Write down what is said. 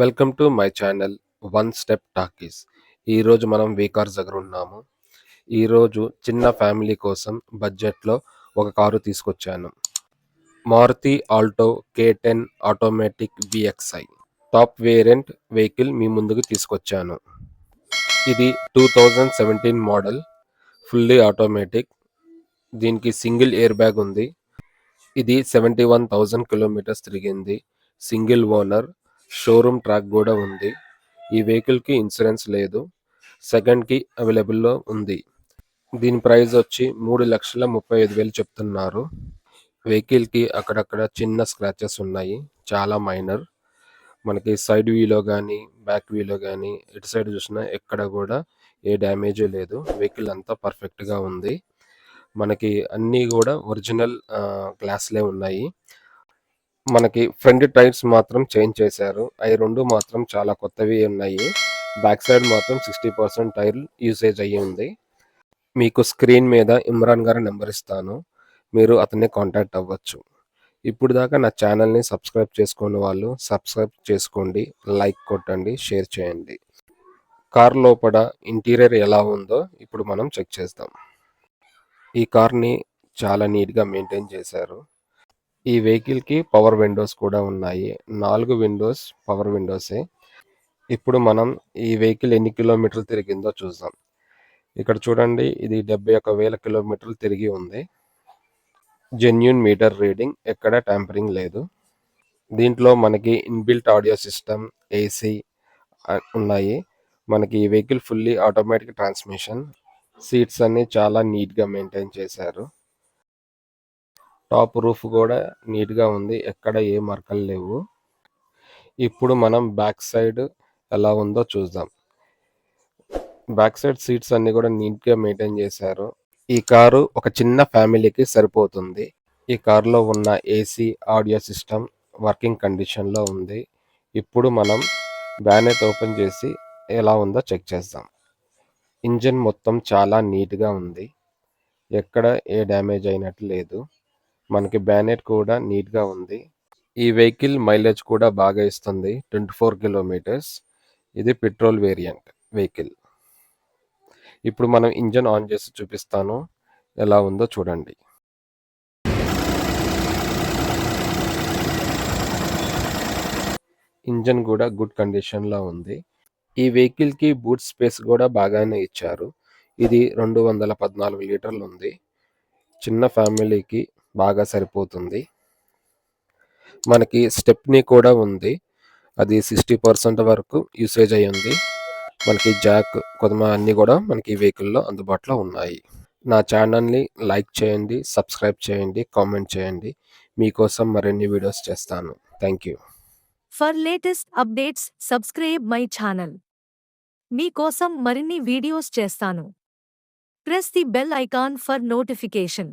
Welcome to my channel one step talkies. ఈరోజు మనం వీకార్స్ దగ్గర ఉన్నాము. ఈరోజు చిన్న ఫ్యామిలీ కోసం బడ్జెట్లో ఒక కారు తీసుకొచ్చాను. Maruti Alto K ten automatic VXI top variant vehicle మీ ముందుకు తీసుకొచ్చాను. ఇది two thousand seventeen model fully automatic. దీనికి సింగిల్ ఎయిర్ బ్యాగ్ ఉంది. ఇది సెవెంటీ వన్ థౌజండ్ కిలోమీటర్స్ తిరిగింది. సింగిల్ ఓనర్ షోరూమ్ ట్రాక్ కూడా ఉంది. ఈ వెహికల్కి ఇన్సూరెన్స్ లేదు. సెకండ్కి అవైలబుల్లో ఉంది. దీని ప్రైస్ వచ్చి మూడు లక్షల ముప్పై ఐదు వేలు చెప్తున్నారు. వెహికల్కి అక్కడక్కడ చిన్న స్క్రాచెస్ ఉన్నాయి. చాలా మైనర్. మనకి సైడ్ వ్యూలో కానీ బ్యాక్ వ్యూలో కానీ ఇటు సైడ్ చూసినా ఎక్కడ కూడా ఏ డ్యామేజ్ లేదు. వెహికల్ అంతా పర్ఫెక్ట్గా ఉంది. మనకి అన్నీ కూడా ఒరిజినల్ గ్లాస్లే ఉన్నాయి. మనకి ఫ్రంట్ టైర్స్ మాత్రం చేంజ్ చేశారు. అవి రెండు మాత్రం చాలా కొత్తవి ఉన్నాయి. బ్యాక్ సైడ్ మాత్రం సిక్స్టీ పర్సెంట్ టైర్ యూసేజ్ అయ్యి ఉంది. మీకు స్క్రీన్ మీద ఇమ్రాన్ గారి నెంబర్ ఇస్తాను. మీరు అతన్ని కాంటాక్ట్ అవ్వచ్చు. ఇప్పుడు దాకా నా ఛానల్ని సబ్స్క్రైబ్ చేసుకున్న వాళ్ళు సబ్స్క్రైబ్ చేసుకోండి లైక్ కొట్టండి షేర్ చేయండి. కార్ లోపల ఇంటీరియర్ ఎలా ఉందో ఇప్పుడు మనం చెక్ చేద్దాం ఈ కార్ని చాలా నీట్గా మెయింటైన్ చేశారు. ఈ వెహికల్కి పవర్ విండోస్ కూడా ఉన్నాయి. నాలుగు విండోస్ పవర్ విండోసే. ఇప్పుడు మనం ఈ వెహికల్ ఎన్ని కిలోమీటర్లు తిరిగిందో చూద్దాం. ఇక్కడ చూడండి ఇది డెబ్బై ఒక వేల కిలోమీటర్లు తిరిగి ఉంది. జెన్యున్ మీటర్ రీడింగ్ ఎక్కడ ట్యాంపరింగ్ లేదు. దీంట్లో మనకి ఇన్బిల్ట్ ఆడియో సిస్టమ్ ఏసీ ఉన్నాయి. మనకి ఈ vehicle fully automatic transmission. Seats అన్ని చాలా నీట్గా మెయింటైన్ చేశారు. టాప్ రూఫ్ కూడా నీట్గా ఉంది. ఎక్కడ ఏ మరకలు లేవు. ఇప్పుడు మనం బ్యాక్ సైడ్ ఎలా ఉందో చూద్దాం. బ్యాక్ సైడ్ సీట్స్ అన్నీ కూడా నీట్గా మెయింటైన్ చేశారు. ఈ కారు ఒక చిన్న ఫ్యామిలీకి సరిపోతుంది. ఈ కారులో ఉన్న ఏసీ ఆడియో సిస్టమ్ వర్కింగ్ కండిషన్లో ఉంది. ఇప్పుడు మనం బ్యానెట్ ఓపెన్ చేసి ఎలా ఉందో చెక్ చేద్దాం. ఇంజన్ మొత్తం చాలా నీట్గా ఉంది. ఎక్కడ ఏ డ్యామేజ్ అయినట్టు లేదు. మనకి బ్యానెట్ కూడా నీట్గా ఉంది. ఈ వెహికల్ మైలేజ్ కూడా బాగా ఇస్తుంది. Twenty four kilometres. ఇది పెట్రోల్ వేరియంట్ వెహికల్. ఇప్పుడు మనం ఇంజన్ ఆన్ చేసి చూపిస్తాను. ఎలా ఉందో చూడండి. ఇంజన్ కూడా గుడ్ కండిషన్లో ఉంది. ఈ వెహికల్కి బూట్ స్పేస్ కూడా బాగానే ఇచ్చారు. ఇది రెండు వందల పద్నాలుగు లీటర్లు ఉంది. చిన్న ఫ్యామిలీకి బాగా సరిపోతుంది. మనకి స్టెప్నీ కూడా ఉంది. అది సిక్స్టీ పర్సెంట్ వరకు యూసేజ్ అయి ఉంది. మనకి జాక్ కొద్దిమ అన్నీ కూడా మనకి ఈ వెహికల్లో అందుబాటులో ఉన్నాయి. నా ఛానల్ని లైక్ చేయండి సబ్స్క్రైబ్ చేయండి కామెంట్ చేయండి. మీకోసం మరిన్ని వీడియోస్ చేస్తాను. Thank you. For latest updates subscribe my channel మీకోసం మరిన్ని వీడియోస్ చేస్తాను. Press the bell icon for notification